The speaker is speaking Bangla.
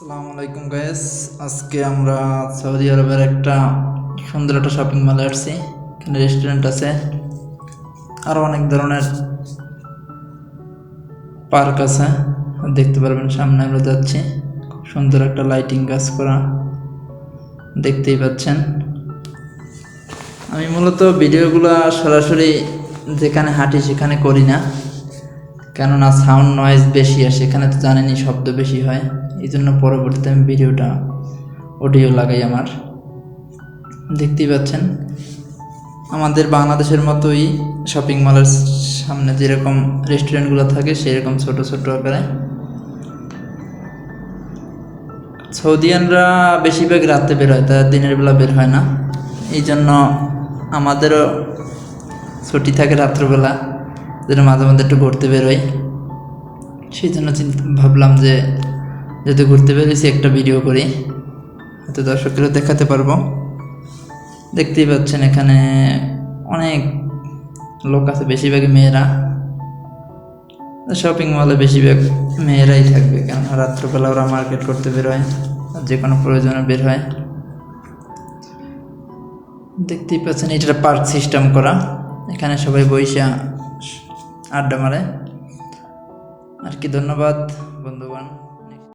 আসসালামু আলাইকুম গাইস আজকে আমরা সৌদি আরবের একটা সুন্দর একটা শপিং মলে আসছি। এখানে রেস্টুরেন্ট আছে। আরও অনেক ধরনের পার্ক আছে। দেখতে পারবেন, সামনে আমরা যাচ্ছি। খুব সুন্দর একটা লাইটিং কাজ করা। দেখতেই পাচ্ছেন। আমি মূলত ভিডিওগুলো সরাসরি যেখানে হাঁটি সেখানে করি না। কেননা সাউন্ড নয়েজ বেশি আসে। এখানে তো জানেনই, শব্দ বেশি হয়। এই জন্য পরবর্তীতে আমি ভিডিওটা অডিও লাগাই আমার। দেখতেই পাচ্ছেন, আমাদের বাংলাদেশের মতোই শপিং মলের সামনে যেরকম রেস্টুরেন্টগুলো থাকে সেরকম ছোট ছোট আকারে। সৌদিয়ানরা বেশিরভাগ রাতে বের হয়, তারা দিনের বেলা বের হয় না। এই জন্য আমাদেরও ছুটি থাকে রাত্রবেলা, যেন মাঝে মধ্যে একটু ঘুরতে বেরোই। সেই জন্য চিন্তা ভাবলাম যে যেহেতু ঘুরতে বেরোইছি একটা ভিডিও করি। হয়তো দর্শকেরও দেখাতে পারব। দেখতেই পাচ্ছেন এখানে অনেক লোক আছে, বেশিরভাগই মেয়েরা। শপিং মলে বেশিরভাগ মেয়েরাই থাকবে, কেননা রাত্রবেলা ওরা মার্কেট করতে বেরোয় আর যে কোনো প্রয়োজনে বের হয়। দেখতেই পাচ্ছেন এটা পার্ক সিস্টেম করা। এখানে সবাই বইসা আড্ডা মারে। আর কি ধন্যবাদ, বন্ধুগণ।